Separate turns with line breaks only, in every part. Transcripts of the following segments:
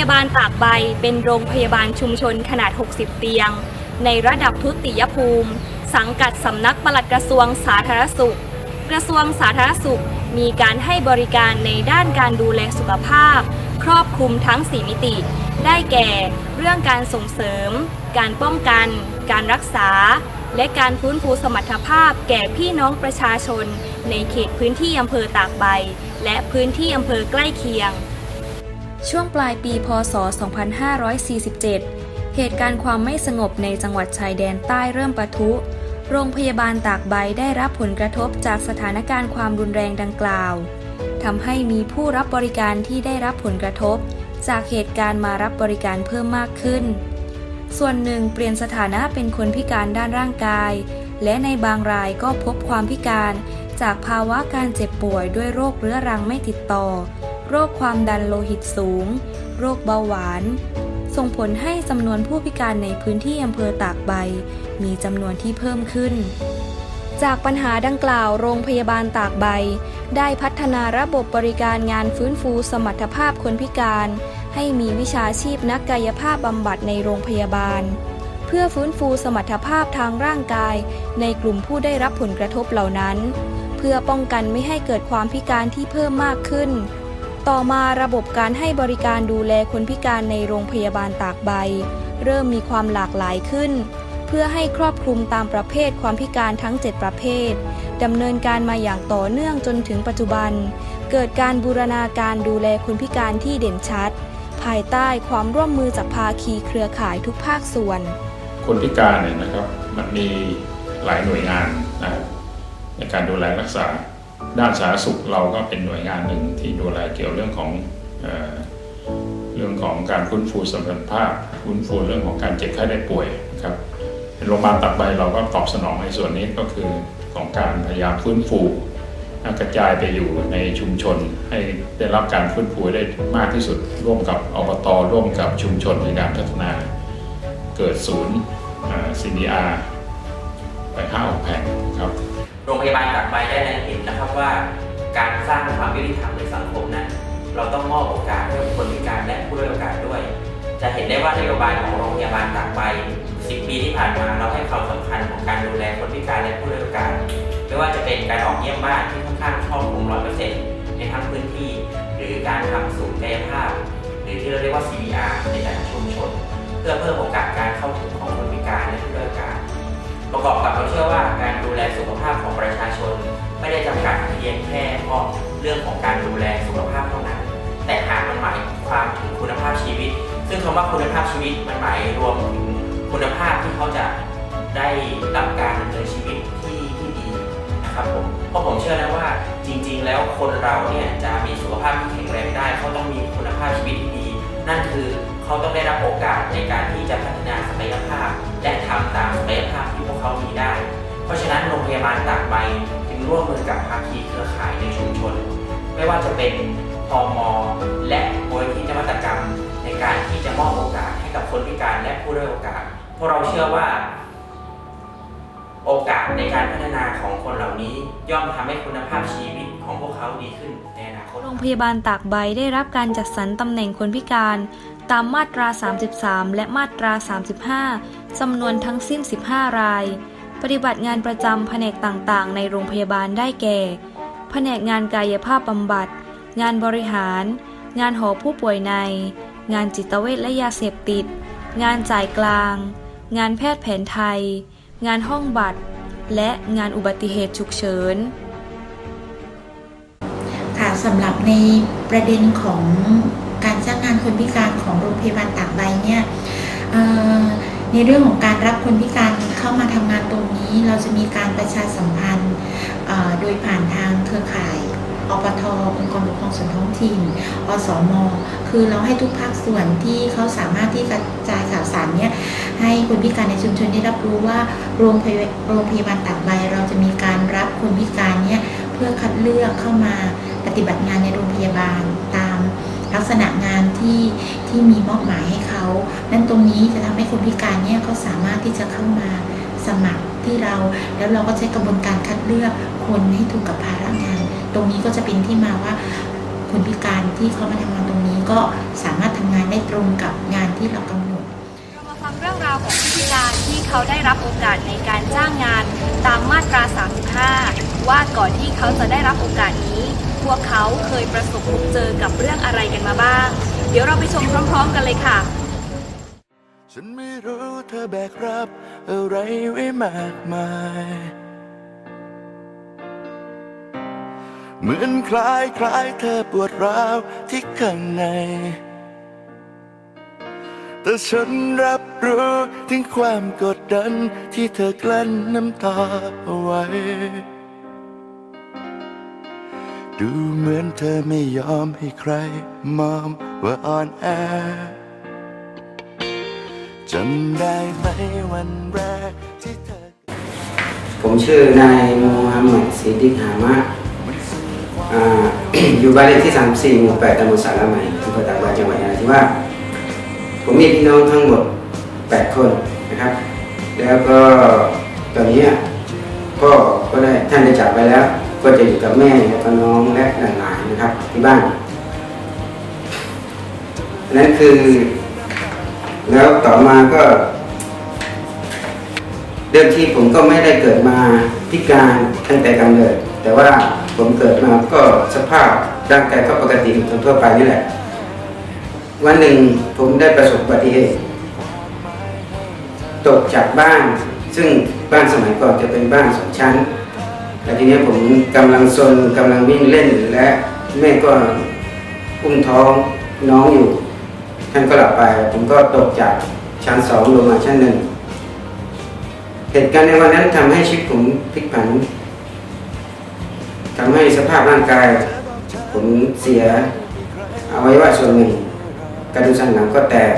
ยาบาลตากใบเป็นโรงพยาบาลชุมชนขนาด 60 เตียง ในระดับทุติยภูมิ สังกัดสำนักปลัดกระทรวงสาธารณสุข กระทรวงสาธารณสุข มีการให้บริการในด้านการดูแลสุขภาพ ครอบคลุมทั้ง 4 มิติ ได้แก่ เรื่องการส่งเสริม การป้องกัน การรักษา และการฟื้นฟูสมรรถภาพแก่พี่น้องประชาชน ในเขตพื้นที่อำเภอตากใบ และพื้นที่อำเภอใกล้เคียง ช่วงปลายปีพศ 2547 เหตุการณ์ความไม่สงบในจังหวัดชายแดนใต้เริ่มปะทุ โรงพยาบาลตากใบได้รับผลกระทบจากสถานการณ์ความรุนแรงดังกล่าวทำให้มีผู้รับบริการที่ได้รับผลกระทบ จากเหตุการณ์มารับบริการเพิ่มมากขึ้น ส่วนหนึ่งเปลี่ยนสถานะเป็นคนพิการด้านร่างกาย และในบางรายก็พบความพิการ จากภาวะการเจ็บป่วยด้วยโรคเรื้อรังไม่ติดต่อ โรคความดันโลหิตสูง โรคเบาหวาน ส่งผลให้จำนวนผู้พิการในพื้นที่อำเภอตากใบ มีจำนวนที่เพิ่มขึ้น จากปัญหาดังกล่าวโรงพยาบาลตากใบ ได้พัฒนาระบบบริการงานฟื้นฟูสมรรถภาพคนพิการ ให้มีวิชาชีพนักกายภาพบำบัดในโรงพยาบาลเพื่อฟื้นฟูสมรรถภาพทางร่างกาย ในกลุ่มผู้ได้รับผลกระทบเหล่านั้น เพื่อป้องกันไม่ให้เกิดความพิการที่เพิ่มมากขึ้น ต่อมาระบบการให้บริการดูแลคนพิการในโรงพยาบาลตากใบ เริ่มมีความหลากหลายขึ้น เพื่อให้ครอบคลุมตามประเภทความพิการทั้ง 7 ประเภทดำเนินการมาอย่างต่อเนื่องจนถึงปัจจุบัน เกิดการบูรณาการดูแลคนพิการที่เด่นชัด ภายใต้ความร่วมมือจากภาคีเครือข่ายทุกภาคส่วน
คนพิการเนี่ยนะครับมันมีหลายหน่วยงานนะครับในการดูแลรักษา ด้านสาธารณสุขเราก็เป็นหน่วยงานหนึ่งที่ดูแลเกี่ยวเรื่องของเอเรื่องของการฟื้นฟูสมรรถภาพฟื้นฟูเรื่องของการเจ็บไข้ได้ป่วยนะครับโรงพยาบาลตักใบเราก็ตอบสนองในส่วนนี้ก็คือของการพยายามฟื้นฟูกระจายไปอยู่ในชุมชน ให้ได้รับการฟื้นฟูได้มากที่สุด ร่วมกับอบตร่วมกับชุมชนในการพัฒนา เกิดศูนย์อ่า CDR ไปห้าหกแห่งครับ
โรงพยาบาลตากใบได้แนเห็นนะครับว่า การสร้างความยุติธรรมในสังคมนั้น เราต้องมอบโอกาสให้คนพิการและผู้ด้อยโอกาสด้วย จะเห็นได้ว่านโยบายของโรงพยาบาลตากใบ 10 ปีที่ผ่านมาเราให้ความสำคัญของการดูแลคนพิการและผู้ด้อยโอกาสไม่ว่าจะเป็นการออกเยี่ยมบ้านที่ค่อนข้างครอบคลุม100%ในทั้งพื้นที่ หรือการทำศูนย์กายภาพ หรือที่เราเรียกว่า CDR ในแต่ละชุมชน เพื่อเพิ่มโอกาสการเข้าถึงของคนพิการและผู้ด้อยโอกาสประกอบกับเราเชื่อว่าการดูแลสุขภาพของ จำกัดเพียงแค่เพราะเรื่องของการดูแลสุขภาพเท่านั้น แต่หากมันหมายความถึงคุณภาพชีวิต ซึ่งคำว่าคุณภาพชีวิตมันหมายรวมถึงคุณภาพที่เขาจะได้รับการดำเนินชีวิตที่ที่ดีนะครับผมเพราะผมเชื่อนะว่าจริง ๆ แล้วคนเราเนี่ยจะมีสุขภาพที่แข็งแรงได้เขาต้องมีคุณภาพชีวิตที่ดี นั่นคือเขาต้องได้รับโอกาสในการที่จะพัฒนาศักยภาพ และทำตามศักยภาพที่พวกเขามีได้ เพราะฉะนั้นโรงพยาบาลตากใบ ร่วมมือกับภาคีเครือข่ายในชุมชน ไม่ว่าจะเป็นพมและมูลที่นวัตกรรม ในการที่จะมอบโอกาสให้กับคนพิการและผู้ด้อยโอกาสเพราะเราเชื่อว่า โอกาสในการพัฒนาของคนเหล่านี้ ย่อมทำให้คุณภาพชีวิตของพวกเขาดีขึ้นในอนาคต
โรงพยาบาลตากใบได้รับการจัดสรรตำแหน่งคนพิการตามมาตรา 33 และมาตรา 35จำนวนทั้งสิ้น 15 ราย ปฏิบัติงานประจำแผนกต่างๆ ในโรงพยาบาลได้แก่ แผนกงานกายภาพบำบัด งานบริหาร งานหอผู้ป่วยใน งานจิตเวชและยาเสพติด งานจ่ายกลาง งานแพทย์แผนไทย งานห้องบัตร และงานอุบัติเหตุฉุกเฉิน
ค่ะสำหรับในประเด็นของการจ้างงานคนพิการของโรงพยาบาลตากใบเนี่ย ในเรื่องของการรับคนพิการเข้ามาทำงานตรงนี้ เราจะมีการประชาสัมพันธ์โดยผ่านทางเครือข่ายอปทองค์กรปกครองส่วนท้องถิ่น อสม คือเราให้ทุกภาคส่วนที่เขาสามารถที่กระจายข่าวสารเนี่ยให้คนพิการในชุมชนได้รับรู้ว่าโรงพยาบาลโรงพยาบาลตากใบเราจะมีการรับคนพิการเนี่ยเพื่อคัดเลือกเข้ามาปฏิบัติงานในโรงพยาบาลตาม ลักษณะงานที่ที่มีมอบหมายให้เขานั่นตรงนี้จะทำให้คนพิการเนี่ยเขาสามารถที่จะเข้ามาสมัครที่เรา แล้วเราก็ใช้กระบวนการคัดเลือกคนให้ถูกกับภาระงาน ตรงนี้ก็จะเป็นที่มาว่าคนพิการที่เขามาทำงานตรงนี้ก็สามารถทำงานได้ตรงกับงานที่เรากำหนด
เรามาฟังเรื่องราวของผู้พิการที่เขาได้รับโอกาสในการจ้างงานตามมาตรา 35 ว่าก่อนที่เขาจะได้รับโอกาสนี้ พวกเขาเคยประสบพบเจอกับเรื่องอะไรกันมาบ้าง เดี๋ยวเราไปชมพร้อม ๆ กันเลยค่ะ
ฉันไม่รู้เธอแบกรับอะไรไว้มากมาย เหมือนคล้ายคล้ายเธอปวดร้าวที่ข้างใน แต่ฉันรับรู้ถึงความกดดันที่เธอกลั้นน้ำตาเอาไว้ ดูเหมือนเธอไม่ยอมให้ใครมองว่าอ่อนแอจำได้ไหมวันแรกที่เธอ
ผมชื่อนายมูฮัมหมัดซีดิกฮามะอ่า อยู่บ้านเลขที่ 34หมู่8ตำบลสารใหมอำเภอตากใบจังหวัดนราธิวาสผมมีพี่น้องทั้งหมด 8 คนนะครับ แล้วก็ตอนนี้พ่อก็ได้ท่านได้จากไปแล้ว ก็จะอยู่กับแม่แล้วก็น้องและหลานๆนะครับที่บ้านนั่นคือ แล้วต่อมาก็เดิมทีผมก็ไม่ได้เกิดมาพิการตั้งแต่กำเนิด แต่ว่าผมเกิดมาก็สภาพร่างกายก็ปกติทั่วไปนี่แหละ วันหนึ่งผมได้ประสบอุบัติเหตุตกจากบ้าน ซึ่งบ้านสมัยก่อนจะเป็นบ้านสองชั้น แล้วทีนี้ผมกำลังซนกำลังวิ่งเล่นและแม่ก็อุ้มท้องน้องอยู่ ท่านก็หลับไป ผมก็ตกจากชั้นสองลงมาชั้นหนึ่งเหตุการณ์ในวันนั้นทำให้ชีวิตผมพลิกผันทำให้สภาพร่างกาย ผมเสียอวัยวะส่วนหนึ่งกระดูกสันหลังก็แตก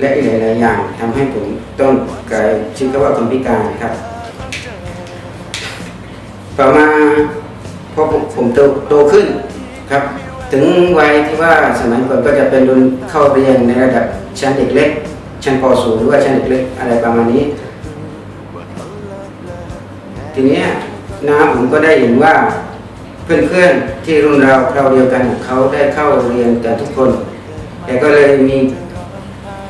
และอีกหลายๆอย่างทำให้ผมต้องกลายชื่อว่าคนพิการครับ ต่อมาพอผมโตโตขึ้นครับ ถึงวัยที่ว่าสมัยก่อนก็จะเป็นรุ่นเข้าเรียนในระดับชั้นเด็กเล็ก ชั้นป .0 หรือว่าชั้นเด็กเล็กอะไรประมาณนี้ ทีนี้น้าผมก็ได้เห็นว่าเพื่อนๆที่รุ่นเราเราเดียวกันเขาได้เข้าเรียนกันทุกคน แต่ก็เลยมี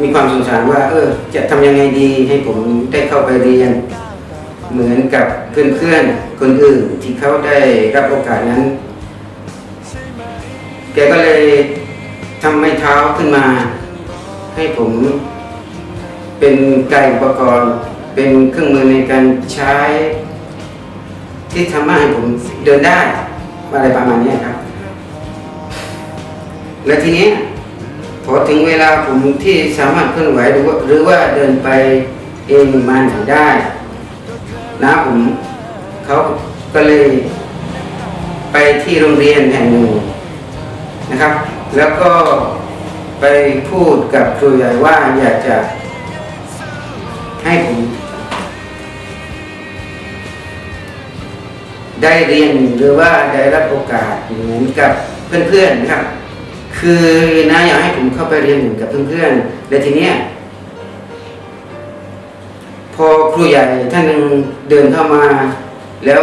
มีความสงสารว่า เออ จะทำยังไงดีให้ผมได้เข้าไปเรียน เหมือนกับเพื่อนๆ คนอื่นที่เขาได้รับโอกาสนั้น แกก็เลยทำไม้เท้าขึ้นมา ให้ผมเป็นไกอุปกรณ์ เป็นเครื่องมือในการใช้ ที่ทำให้ผมเดินได้อะไรประมาณนี้ครับ และทีนี้พอถึงเวลาผมที่สามารถเคลื่อนไหวหรือว่าหรือว่าเดินไปเองมาไหนได้ นะผม เขาก็เลยไปที่โรงเรียนแห่งหนึ่งนะครับ แล้วก็ไปพูดกับครูใหญ่ว่าอยากจะให้ผมได้เรียนหรือว่าได้รับโอกาสเหมือนกับเพื่อนๆนะครับ คือนะอยากให้ผมเข้าไปเรียนเหมือนกับเพื่อนๆและทีเนี้ยพอครูใหญ่ท่านหนึ่งเดินเข้ามา แล้ว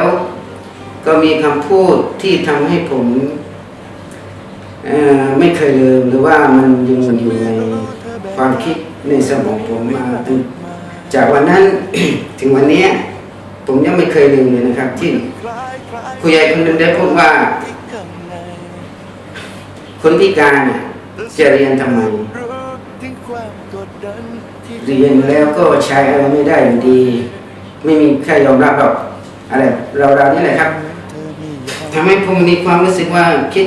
ก็มีคำพูดที่ทำให้ผมไม่เคยลืมหรือว่ามันยังอยู่ในความคิดในสมองผมมาตั้งจากวันนั้นถึงวันนี้ผมยังไม่เคยลืมเลยนะครับ ที่ครูใหญ่คนหนึ่งได้พูดว่า คนพิการเนี่ยจะเรียนทำไมเรียนแล้วก็ใช้อะไรไม่ได้อยู่ดี ไม่มีใครยอมรับหรอก อะไรเราเรานี่แหละครับทำให้ผมมีความรู้สึกว่าคิด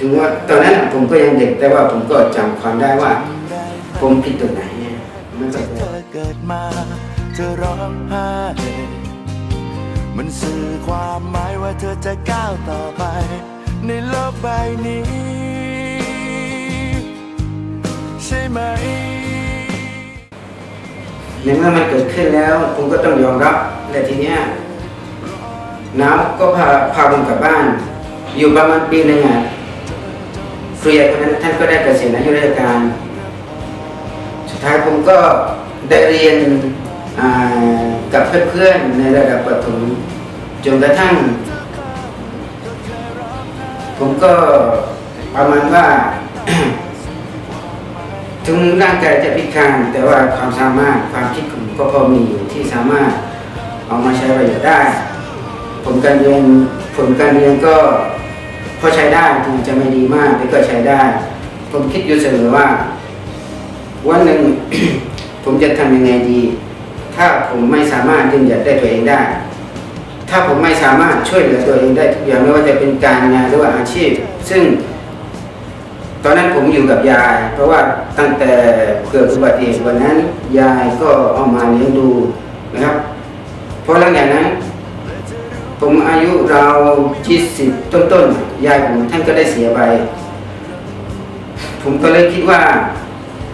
ถึงว่าตอนนั้นผมก็ยังเด็กแต่ว่าผมก็จำความได้ว่า ผมผิดตรงไหนมันก็
เธอเกิดมาเธอร้องไห้มันสื่อความหมายว่าเธอจะก้าวต่อไป ในโลกใบนี้ ใช่ไหม
ในเมื่อมันเกิดขึ้นแล้วผมก็ต้องยอมรับและทีเนี้ย น้ำก็พาพาผมกลับบ้าน อยู่ประมาณปีหนึ่งอะครูใหญ่คนนั้นท่านก็ได้เกษียณอายุราชการ สุดท้ายผมก็ได้เรียนกับเพื่อนๆในระดับประถมจนกระทั่ง ผมก็ประมาณว่า ถึงร่างกายจะพิการแต่ว่าความสามารถความคิดผมก็พอมีอยู่ที่สามารถเอามาใช้ประโยชน์ได้ ลการเรียนผลการเรียนก็พอใช้ได้ถึงจะไม่ดีมากแต่ก็ใช้ได้ ผมคิดอยู่เสมอว่า วันหนึ่ง ผมจะทำยังไงดี ถ้าผมไม่สามารถยืนหยัดได้ตัวเองได้ ถ้าผมไม่สามารถช่วยเหลือตัวเองได้ทุกอย่างไม่ว่าจะเป็นการงานหรือว่าอาชีพ ซึ่ง ตอนนั้นผมอยู่กับยาย เพราะว่าตั้งแต่เกิดอุบัติเหตุวันนั้น ยายก็เอามาเลี้ยงดูนะครับเพราะหลังจากนั้น ผมอายุราว20ต้นๆ ยายผมท่านก็ได้เสียไป ผมก็เลยคิดว่า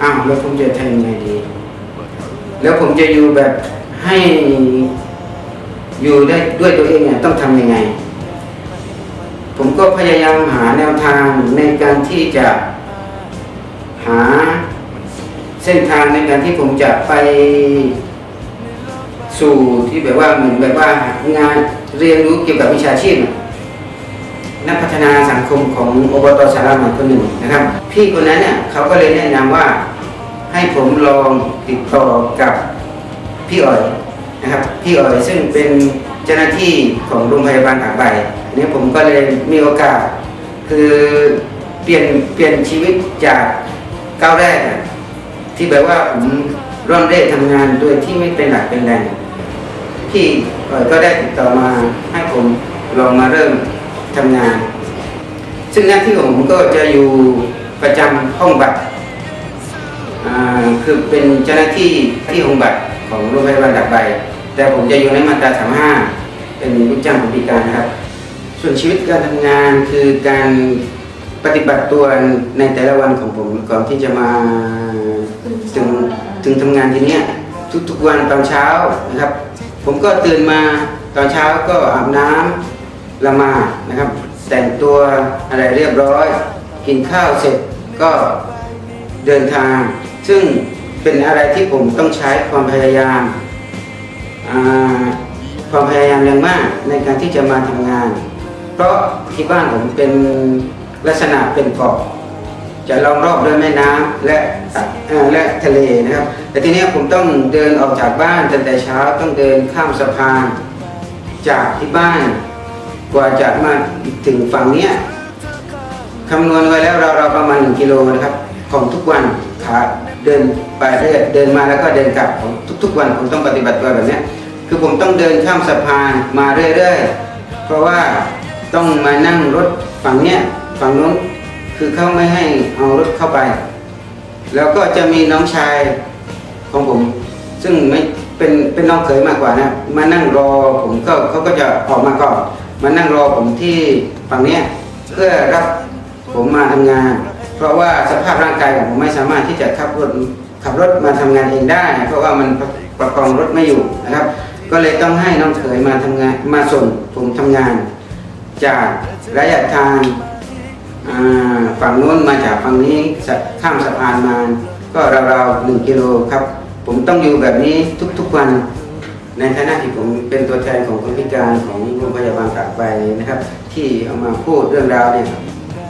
อ้าวแล้วผมจะทำยังไงดี แล้วผมจะอยู่แบบให้อยู่ได้ด้วยตัวเองเนี่ยต้องทำยังไง ผมก็พยายามหาแนวทางในการที่จะหาเส้นทางในการที่ผมจะไปสู่ที่แบบว่าเหมือนแบบว่างาน เรียนรู้เกี่ยวกับวิชาชีพ นักพัฒนาสังคมของอบตสารใหม่คนหนึ่งนะครับ พี่คนนั้นเนี่ยเขาก็เลยแนะนำว่าให้ผมลองติดต่อกับพี่อ๋อยนะครับพี่อ๋อยซึ่งเป็นเจ้าหน้าที่ของโรงพยาบาลตากใบอันนี้ผมก็เลยมีโอกาส คือเปลี่ยนเปลี่ยนชีวิตจากก้าวแรกที่แบบว่าผมร่อนเร่ทำงานโดยที่ไม่เป็นหลักเป็นแหล่ง พี่ก็ได้ติดต่อมาให้ผมลองมาเริ่มทำงาน ซึ่งหน้าที่ของผมก็จะอยู่ประจำห้องบัตรอ่าคือเป็นเจ้าหน้าที่ที่ห้องบัตรของโรงพยาบาลดักใบ แต่ผมจะอยู่ในมาตราสามห้าเป็นลูกจ้างของพิการนะครับ ส่วนชีวิตการทำงานคือการปฏิบัติตัวในแต่ละวันของผมก่อนที่จะมาถึงถึงทำงานที่นี้ทุกๆวันตอนเช้านะครับ ผมก็ตื่นมาตอนเช้าก็อาบน้ำละมานะครับ แต่งตัวอะไรเรียบร้อย กินข้าวเสร็จก็เดินทาง ซึ่งเป็นอะไรที่ผมต้องใช้ความพยายามาความพยายามอย่างมากในการที่จะมาทำงาน เพราะที่บ้านผมเป็นลักษณะเป็นเกาะ จะล้อมรอบด้วยแม่น้ำและและทะเลนะครับ แต่ทีนี้ผมต้องเดินออกจากบ้านตั้งแต่เช้าต้องเดินข้ามสะพาน จากที่บ้านกว่าจะมาถึงฝั่งเนี้ยคำนวณไว้แล้วเราเราประมาณ1กิโลนะครับของทุกวันขาเดินไปเรื่อยเดินมาแล้วก็เดินกลับของทุก ๆ วันผมต้องปฏิบัติตัวแบบนี้คือผมต้องเดินข้ามสะพานมาเรื่อยๆ เพราะว่าต้องมานั่งรถฝั่งเนี้ยฝั่งนู้น คือเขาไม่ให้เอารถเข้าไป แล้วก็จะมีน้องชายของผม ซึ่งไม่เป็นเป็นน้องเขยมากกว่านะมานั่งรอผมก็เขาก็จะออกมาก่อนมานั่งรอผมที่ฝั่งนี้เพื่อรับผมมาทำงาน เพราะว่าสภาพร่างกายของผมไม่สามารถที่จะขับรถขับรถมาทำงานเองได้ เพราะว่ามันประประคองรถไม่อยู่นะครับ ก็เลยต้องให้น้องเขยมาทำงานมาส่งผมทำงาน จากระยะทาง ฝั่งนู้นมาจากฝั่งนี้ข้ามสะพานมา ก็ราวๆหนึ่งกิโลครับ ผมต้องอยู่แบบนี้ทุกๆวัน ในฐานะที่ผมเป็นตัวแทนของคนพิการของโรงพยาบาลตากใบนะครับ ที่เอามาพูดเรื่องราวเนี่ย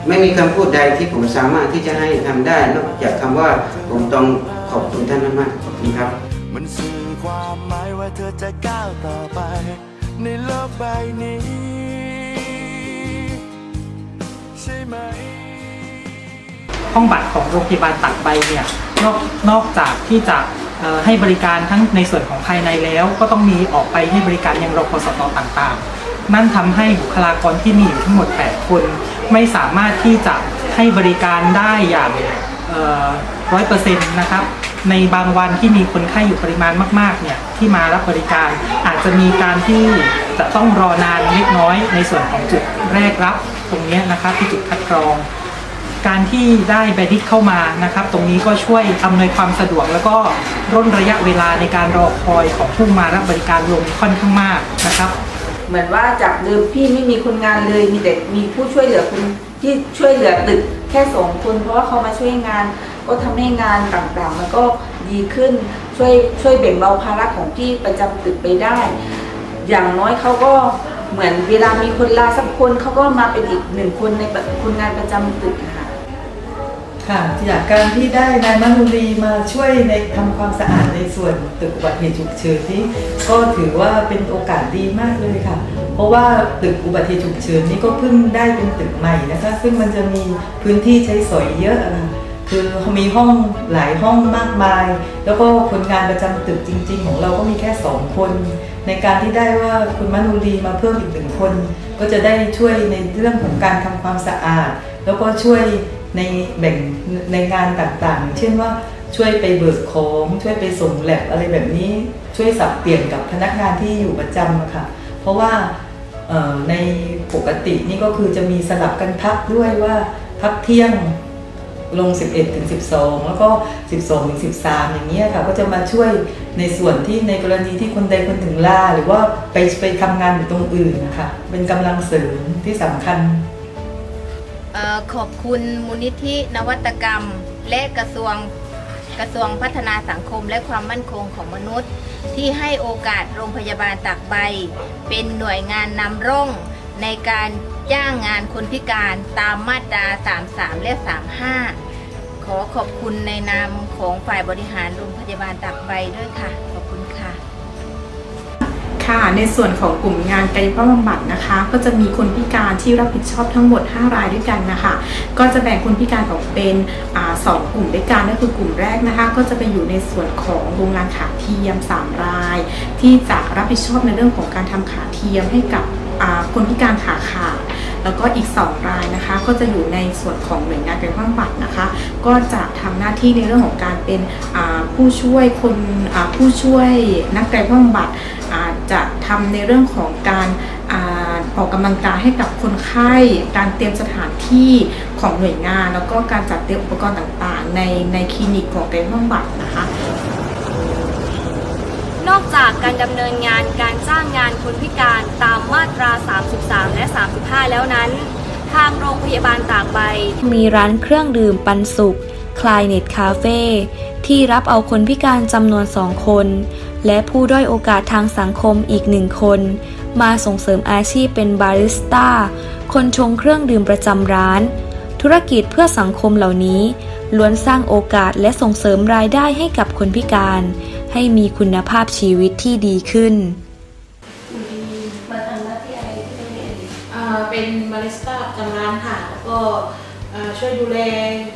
ไม่มีคำพูดใดที่ผมสามารถที่จะให้ทำได้นอกจากคำว่าผมต้องขอบคุณท่านมากๆขอบคุณครับ
มันสื่อความหมายว่าเธอจะก้าวต่อไป ในโลกใบนี้ ใช่ไหม
ห้องบัตรของโรงพยาบาลตากใบเนี่ยนอกนอกจากที่จะเอ่อให้บริการทั้งในส่วนของภายในแล้ว ก็ต้องมีออกไปให้บริการยังรพสตต่างๆ นั่นทำให้บุคลากรที่มีอยู่ทั้งหมด 8 คน ไม่สามารถที่จะให้บริการได้อย่างร้อยเปอร์เซ็นต์นะครับ ในบางวันที่มีคนไข้อยู่ปริมาณมากๆเนี่ยที่มารับบริการอาจจะมีการที่จะต้องรอนานเล็กน้อยในส่วนของจุดแรกรับ ตรงนี้นะครับที่จุดคัดกรอง การที่ได้แบดิสเข้ามานะครับ ตรงนี้ก็ช่วยอำนวยความสะดวก แล้วก็ร่นระยะเวลาในการรอคอยของผู้มารับบริการลงค่อนข้างมากนะครับ
เหมือนว่าจากเดิมพี่ไม่มีคนงานเลยมีแต่มีผู้ช่วยเหลือคนที่ช่วยเหลือตึกแค่สองคนเพราะว่าเขามาช่วยงาน ก็ทำให้งานต่างๆ มันก็ดีขึ้นช่วยช่วยแบ่งเบาภาระของพี่ประจำตึกไปได้ อย่างน้อยเขาก็ เหมือนเวลามีคนลาสักคนเขาก็มาเป็นอีกหนึ่งคนในคนงานประจำตึกนะคะ
ค่ะจากการที่ได้นายมนุรีมาช่วยในทำความสะอาดในส่วนตึกอุบัติเหตุฉุกเฉินนี้ก็ถือว่าเป็นโอกาสดีมากเลยค่ะ เพราะว่าตึกอุบัติเหตุฉุกเฉินนี้ก็เพิ่งได้เป็นตึกใหม่นะคะ ซึ่งมันจะมีพื้นที่ใช้สอยเยอะอะค่ะ คือมีห้องหลายห้องมากมาย แล้วก็คนงานประจำตึกจริง ๆ ของเราก็มีแค่สองคน ในการที่ได้ว่าคุณมนุรีมาเพิ่มอีกหนึ่งคน ก็จะได้ช่วยในเรื่องของการทำความสะอาด แล้วก็ช่วยในแบ่งในงานต่างๆ เช่นว่าช่วยไปเบิกของช่วยไปส่งแลบอะไรแบบนี้ช่วยสับเปลี่ยนกับพนักงานที่อยู่ประจำค่ะ เพราะว่าในปกตินี่ก็คือจะมีสลับกันพักด้วยว่าพักเที่ยง ลง 11 ถึง 12 แล้วก็ 12 ถึง 13 อย่างนี้ยค่ะ ก็จะมาช่วยในส่วนที่ในกรณีที่คนใดคนถึงลาหรือว่าไปไปทำงานอยู่ตรงอื่นนะคะ เป็นกำลังเสริมที่สำคัญ
เอ่อขอบคุณมูลนิธินวัตกรรม และกระทรวงกระทรวงพัฒนาสังคมและความมั่นคงของมนุษย์ ที่ให้โอกาสโรงพยาบาลตากใบ เป็นหน่วยงานนำร่องในการ จ้างงานคนพิการตามมาตรา 33 และ 35 ขอขอบคุณในนามของฝ่ายบริหารโรงพยาบาลตากใบด้วยค่ะ ขอบคุณค่ะ
ค่ะ ในส่วนของกลุ่มงานกายภาพบำบัดนะคะ ก็จะมีคนพิการที่รับผิดชอบทั้งหมด 5 รายด้วยกันนะคะ ก็จะแบ่งคนพิการออกเป็นอสองกลุ่มด้วยกันก็คือกลุ่มแรกนะคะ ก็จะไปอยู่ในส่วนของโรงงานขาเทียม 3 ราย ที่จะรับผิดชอบในเรื่องของการทำขาเทียมให้กับคนพิการขาขาด แล้วก็อีก 2 รายนะคะ ก็จะอยู่ในส่วนของหน่วยงานกายภาพบำบัดนะคะ ก็จะทำหน้าที่ในเรื่องของการเป็นผู้ช่วยคนผู้ช่วยนักกายภาพบำบัดอ่าจะทำในเรื่องของการอออกกำลังกายให้กับคนไข้ การเตรียมสถานที่ของหน่วยงาน แล้วก็การจัดเตรียมอุปกรณ์ต่างๆ ในในคลินิกของกายภาพบำบัดนะคะ
นอกจากการดำเนินงานการจ้างงานคนพิการตามมาตรา 33 และ 35 แล้วนั้น ทางโรงพยาบาลตากใบ มีร้านเครื่องดื่มปันสุข คลายเน็ตคาเฟ่ที่รับเอาคนพิการจำนวนสองคน และผู้ด้อยโอกาสทางสังคมอีกหนึ่งคน มาส่งเสริมอาชีพเป็นบาริสต้า คนชงเครื่องดื่มประจำร้าน ธุรกิจเพื่อสังคมเหล่านี้ล้วนสร้างโอกาสและส่งเสริมรายได้ให้กับคนพิการ ให้มีคุณภาพชีวิตที่ดีขึ้น
อ่าเป็นบาริสต้าประจำร้านค่ะแล้วก็อ่าช่วยดูแล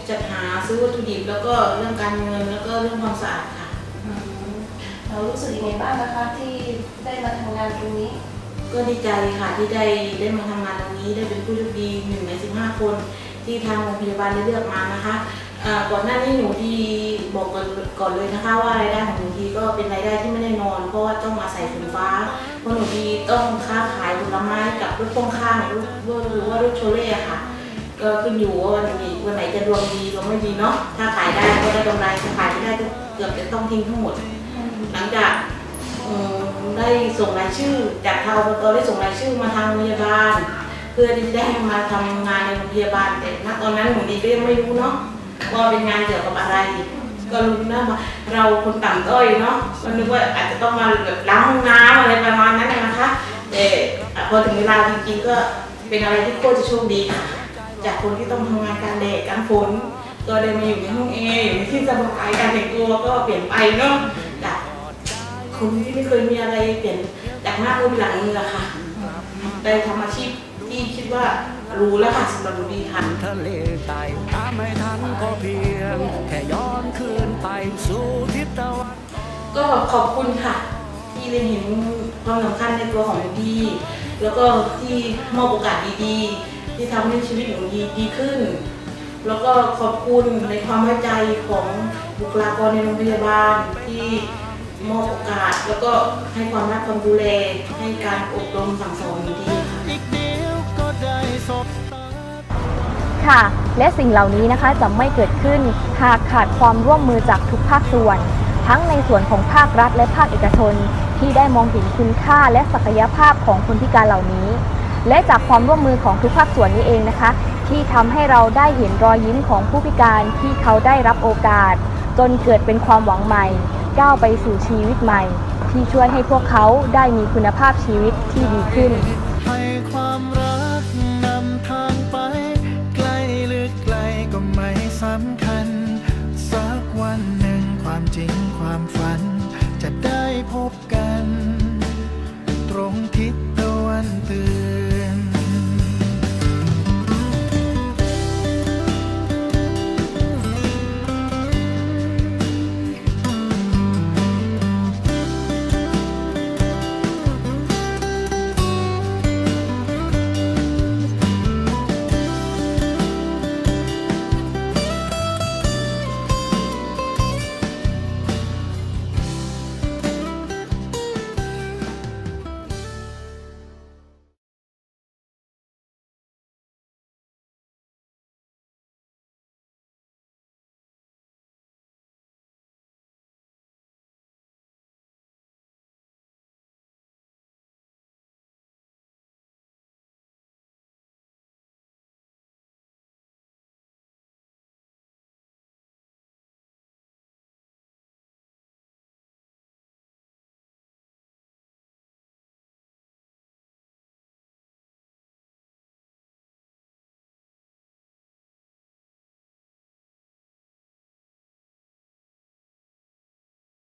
จัดหาซื้อวัตถุดิบ แล้วก็เรื่องการเงินแล้วก็เรื่องความสะอาดค่ะ
เรารู้สึกยังไงบ้างนะคะที่ได้มาทำงานตรงนี้
ก็ดีใจค่ะที่ได้ได้มาทำงานตรงนี้ได้เป็นผู้โชคดีหนึ่งในสิบห้าคน ที่ทางโรงพยาบาลได้เลือกมานะคะ อ่าก่อนหน้านี้หนูดีบอกก่อนก่อนเลยนะคะว่ารายได้ของหนูดีก็เป็นรายได้ที่ไม่แน่นอน เพราะว่าต้องอาศัยฝนฟ้าเพราะหนูดีต้องค้าขายผลไม้กับรถพ่วงข้างหรือหรือว่ารถโชเล่ค่ะ ก็ขึ้นอยู่ว่าวันนี้วันไหนจะดวงดีดวงไม่ดีเนาะถ้าขายได้ก็ได้กำไรถ้าขายไม่ได้ก็เกือบจะต้องทิ้งทั้งหมด หลังจากได้ส่งรายชื่อจากทางอบตได้ส่งรายชื่อมาทางโรงพยาบาล เพื่อที่จะได้มาทำงานในโรงพยาบาลแต่ณตอนนั้นหนูดีก็ยังไม่รู้เนาะ ว่าเป็นงานเกี่ยวกับอะไร ก็รู้นะว่าเราคนต่ำต้อยเนาะก็นึกว่าอาจจะต้องมาแบบล้างห้องน้ำอะไรประมาณนั้นนะนะคะแต่พอถึงเวลาจริงๆก็เป็นอะไรที่โคตรจะโชคดีค่ะจากคนที่ต้องทำงานการแดดกลางฝนก็ได้มาอยู่ในห้องแออยู่ในที่สบายการแต่งตัวก็เปลี่ยนไปเนาะจากคนที่ไม่เคยมีอะไรเปลี่ยนจากหน้ามือเป็นหลังมือค่ะได้ทำอาชีพที่คิดว่า รู้แล้วค่ะสำหรับหนูดีค่ะ
ทะเลใต้ตามไม่ทันก็เพียง แค่ย้อนคืนไปสู่ทิศตะวัน
ก็ขอบคุณค่ะ ที่ได้เห็นความสำคัญในตัวของหนูดี แล้วก็ที่มอบโอกาสดีๆ ที่ทำให้ชีวิตหนูดีดีขึ้น แล้วก็ขอบคุณในความไว้ใจของบุคลากรในโรงพยาบาลที่มอบโอกาส แล้วก็ให้ความรักความดูแลให้การอบรมสั่งสอนหนูดี ค่ะ
และสิ่งเหล่านี้นะคะจะไม่เกิดขึ้นหากขาดความร่วมมือจากทุกภาคส่วน ทั้งในส่วนของภาครัฐและภาคเอกชน ที่ได้มองเห็นคุณค่าและศักยภาพของคนพิการเหล่านี้ และจากความร่วมมือของทุกภาคส่วนนี้เองนะคะ ที่ทำให้เราได้เห็นรอยยิ้มของผู้พิการที่เขาได้รับโอกาส จนเกิดเป็นความหวังใหม่ ก้าวไปสู่ชีวิตใหม่ ที่ช่วยให้พวกเขาได้มีคุณภาพชีวิตที่ดีขึ้น